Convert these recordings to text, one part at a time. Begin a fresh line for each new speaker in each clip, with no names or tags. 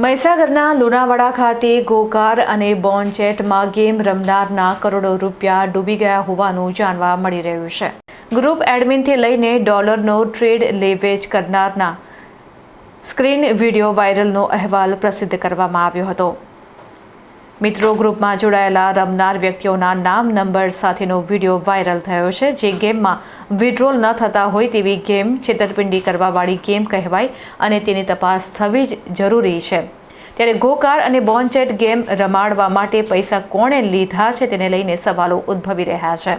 મહીસાગરના લુણાવાડા ખાતે ગોકાર અને બોનચેટમાં ગેમ રમનારના કરોડો રૂપિયા ડૂબી ગયા હોવાનું જાણવા મળી રહ્યું છે. ગ્રુપ એડમિનથી લઈને ડોલરનો ટ્રેડ લેવેચ કરનારના સ્ક્રીન વીડિયો વાયરલનો અહેવાલ પ્રસિદ્ધ કરવામાં આવ્યો હતો. મિત્રો ગ્રુપમાં જોડાયેલા રમનાર વ્યક્તિઓના નામ, નંબર સાથેનો વીડિયો વાયરલ થયો છે. જે ગેમમાં વિડ્રોલ ન થતા હોય તેવી ગેમ છેતરપિંડી કરવાવાળી ગેમ કહેવાય અને તેની તપાસ થવી જ જરૂરી છે. ત્યારે ગોકાર અને બોનચેટ ગેમ રમાડવા માટે પૈસા કોણે લીધા છે તેને લઈને સવાલો ઉદ્ભવી રહ્યા છે.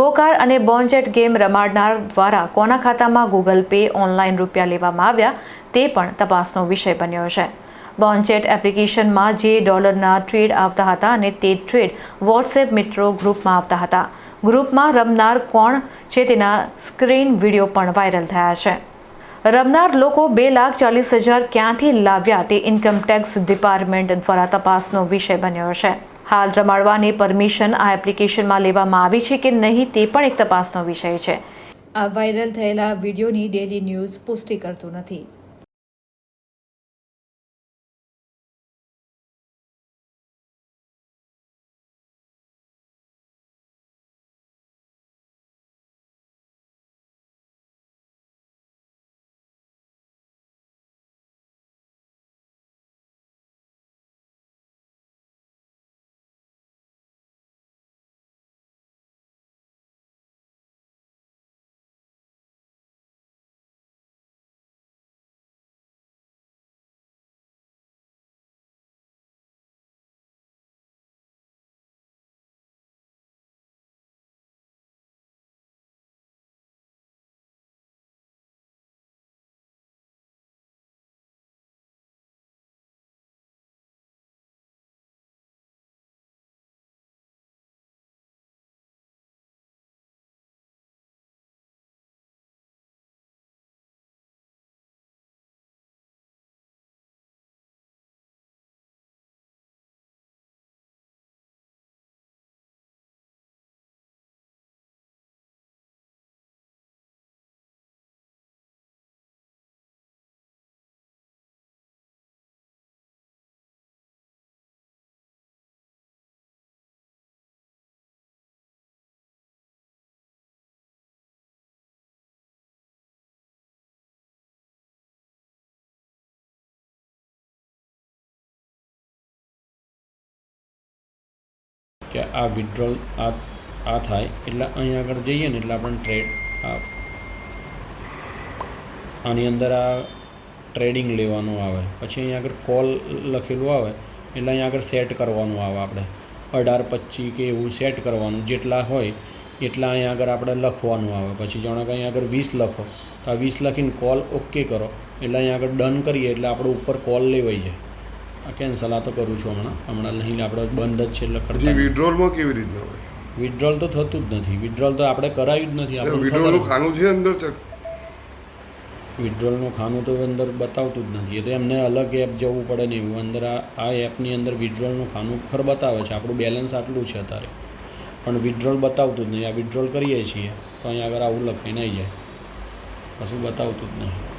ગોકાર અને બોનચેટ ગેમ રમાડનાર દ્વારા કોના ખાતામાં ગૂગલ પે ઓનલાઈન રૂપિયા લેવામાં આવ્યા તે પણ તપાસનો વિષય બન્યો છે. બોનચેટ એપ્લિકેશનમાં જે ડોલરના ટ્રેડ આવતા હતા અને તે ટ્રેડ વોટ્સએપ મિત્રો ગ્રુપમાં આવતા હતા. ગ્રુપમાં રમનાર કોણ છે તેના સ્ક્રીન વીડિયો પણ વાયરલ થયા છે. રમનાર લોકો બે લાખ ચાલીસ હજાર ક્યાંથી લાવ્યા તે ઇન્કમટેક્સ ડિપાર્ટમેન્ટ દ્વારા તપાસનો વિષય બન્યો છે. હાલ રમાડવાની પરમિશન આ એપ્લિકેશનમાં લેવામાં આવી છે કે નહીં તે પણ એક તપાસનો વિષય છે. આ વાયરલ થયેલા વિડીયોની ડેલી ન્યૂઝ પુષ્ટિ કરતું નથી.
કે આ વિડ્રોલ આ આ થાય, એટલે અહીં આગળ જઈએ ને એટલે આપણને ટ્રેડ આ આની અંદર આ ટ્રેડિંગ લેવાનું આવે. પછી અહીં આગળ કોલ લખેલું આવે, એટલે અહીં આગળ સેટ કરવાનું આવે આપણે. અઢાર પચીસ કે એવું સેટ કરવાનું, જેટલા હોય એટલા અહીં આગળ આપણે લખવાનું આવે. પછી જાણો કે અહીં આગળ વીસ લખો. તો આ વીસ લખીને કોલ ઓકે કરો. એટલે અહીં આગળ ડન કરીએ એટલે આપણે ઉપર કોલ લેવાઈ જાય. કેન્સલ આ તો કરું છું હમણાં. હમણાં નહીં આપણે બંધ જ છે એટલે કરતા
વિડ્રોલમાં કેવી રીતના હોય?
વિડ્રોલ તો થતું જ નથી. વિડ્રોલ તો આપણે કરાવ્યું જ નથી. આપણે
વિડ્રોલનું ખાનું છે અંદર
વિડ્રોલનું ખાનું તો અંદર બતાવતું જ નથી. એ તો એમને અલગ એપ જવું પડે ને એવું. અંદર આ આ એપની અંદર વિડ્રોલનું ખાનું ખર બતાવે છે. આપણું બેલેન્સ આટલું છે અત્યારે. પણ વિડ્રોલ બતાવતું જ નહીં. આ વિડ્રોલ કરીએ છીએ તો અહીંયા આગળ આવું લખાઈને આવી જાય. કશું બતાવતું જ નહીં.